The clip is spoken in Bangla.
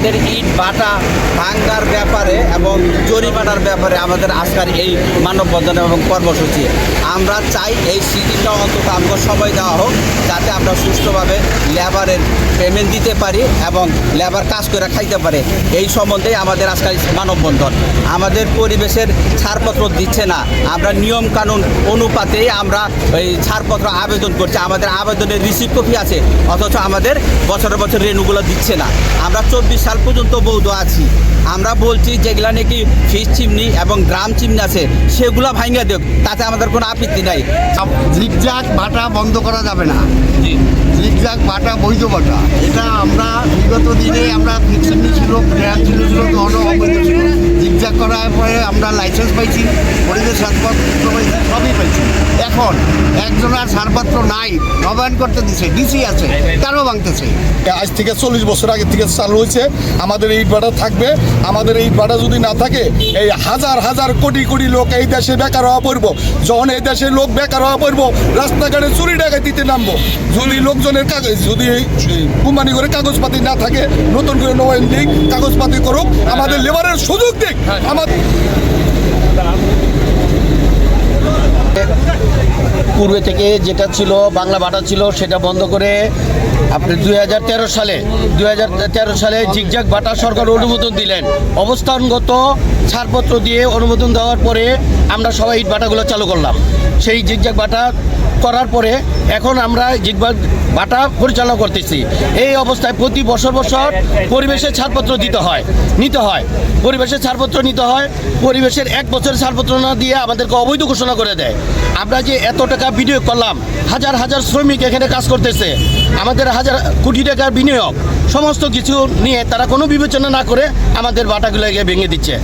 বাটা ভাঙ্গার ব্যাপারে এবং জরিমানার ব্যাপারে আমাদের আজকের এই মানববন্ধন এবং কর্মসূচি। আমরা চাই এই সিটিটা অন্তত আমরা সময় দেওয়া হোক, যাতে আমরা সুষ্ঠুভাবে লেবারের পেমেন্ট দিতে পারি এবং লেবার কাজ করে খাইতে পারে। এই সম্বন্ধেই আমাদের আজকাল মানববন্ধন। আমাদের পরিবেশের ছাড়পত্র দিচ্ছে না। আমরা নিয়ম কানুন অনুপাতেই আমরা এই ছাড়পত্র আবেদন করছি। আমাদের আবেদনের রিসিভ কপি আছে, অথচ আমাদের বছরের বছর রেনুগুলো দিচ্ছে না। আমরা চব্বিশ সাল পর্যন্ত বৌদ্ধ আছি। আমরা বলছি যেগুলা নাকি ফিস চিমনি এবং ড্রাম চিমনি আছে সেগুলা ভাঙিয়ে দেখ তাতে আমাদের কোনো আপত্তি নাই। জিগজাগ বাটা বন্ধ করা যাবে না। জিগজাগ বাটা বৈধ বাটা এটা আমরা বিগত দিনে আমরা ফিক্সিনি ছিল প্লেয়ার ছিল ছিল অবৈধ ছিল। জিগজাগ করার পরে আমরা লাইসেন্স পাইছি পরিবেশ সবই পাইছি। একজনের ছাড়পত্র নাই, নবায়ন করতে দিছে ডিসি আছে তারও ভাঙতেছে? আজ থেকে চল্লিশ বছর আগে থেকে চালু হয়েছে, আমাদের এই ভাড়া থাকবে, আমাদের এই ভাড়া যদি না থাকে, এই হাজার হাজার কোটি কোটি লোক এই দেশে বেকার হওয়া পড়ব। যখন এই দেশে লোক বেকার হওয়া পড়ব, রাস্তাঘাটে চুরি ডাকাতিতে নামবো। যদি লোকজনের কাগজ, যদি কোম্পানি করে কাগজপাতি না থাকে, নতুন করে নবায়ন দিক, কাগজপাতি করুক, আমাদের লেবারের সুযোগ দিক, আমাদের পূর্বে থেকে যেটা ছিল, বাংলা বাটা ছিল, সেটা বন্ধ করে আপনি দু হাজার তেরো সালে, দুই হাজার তেরো সালে জিগজাগ বাটা সরকার অনুমোদন দিলেন। অবস্থানগত ছাড়পত্র দিয়ে অনুমোদন দেওয়ার পরে আমরা সবাই ইট বাটাগুলো চালু করলাম। সেই জিগজাগ বাটা করার পরে এখন আমরা জিগবাগ বাটা পরিচালনা করতেছি। এই অবস্থায় প্রতি বছর বছর পরিবেশের ছাড়পত্র দিতে হয়, নিতে হয়। পরিবেশের ছাড়পত্র নিতে হয়, পরিবেশের এক বছরের ছাড়পত্র না দিয়ে আমাদেরকে অবৈধ ঘোষণা করে দেয়। আমরা যে এত টাকা বিনিয়োগ করলাম। হাজার হাজার শ্রমিক এখানে কাজ করতেছে। আমাদের হাজার কোটি টাকার বিনিয়োগ। সমস্ত কিছু নিয়ে তারা কোনো বিবেচনা না করে আমাদের বাটাগুলোকে ভেঙে দিচ্ছে।